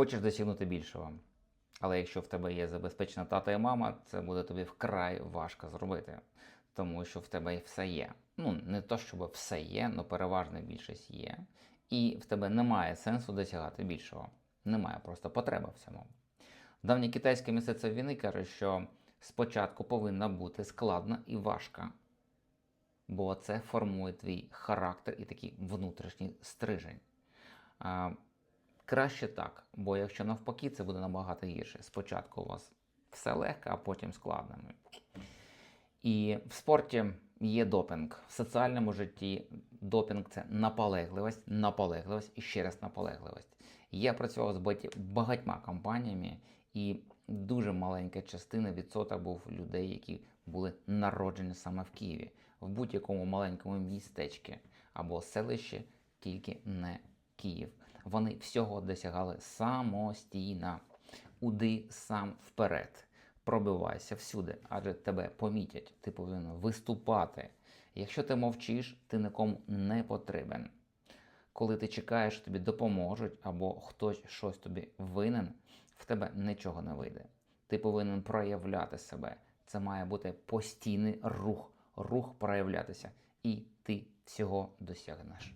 Хочеш досягнути більшого. Але якщо в тебе є забезпечена тата і мама, це буде тобі вкрай важко зробити, тому що в тебе все є. Ну, не то, щоб все є, але переважна більшість є. І в тебе немає сенсу досягати більшого. Немає просто потреби в цьому. Давнє китайське мистецтво війни каже, що спочатку повинна бути складна і важка, бо це формує твій характер і такий внутрішній стрижень. Краще так, бо якщо навпаки, це буде набагато гірше. Спочатку у вас все легко, а потім складно. І в спорті є допінг. В соціальному житті допінг це наполегливість, наполегливість і ще раз наполегливість. Я працював з багатьма компаніями, і дуже маленька частина відсоток був людей, які були народжені саме в Києві, в будь-якому маленькому містечку або селищі, тільки не Київ. Вони всього досягали самостійно. Уди сам вперед. Пробивайся всюди, адже тебе помітять. Ти повинен виступати. Якщо ти мовчиш, ти нікому не потрібен. Коли ти чекаєш, тобі допоможуть, або хтось щось тобі винен, в тебе нічого не вийде. Ти повинен проявляти себе. Це має бути постійний рух, рух проявлятися, і ти всього досягнеш.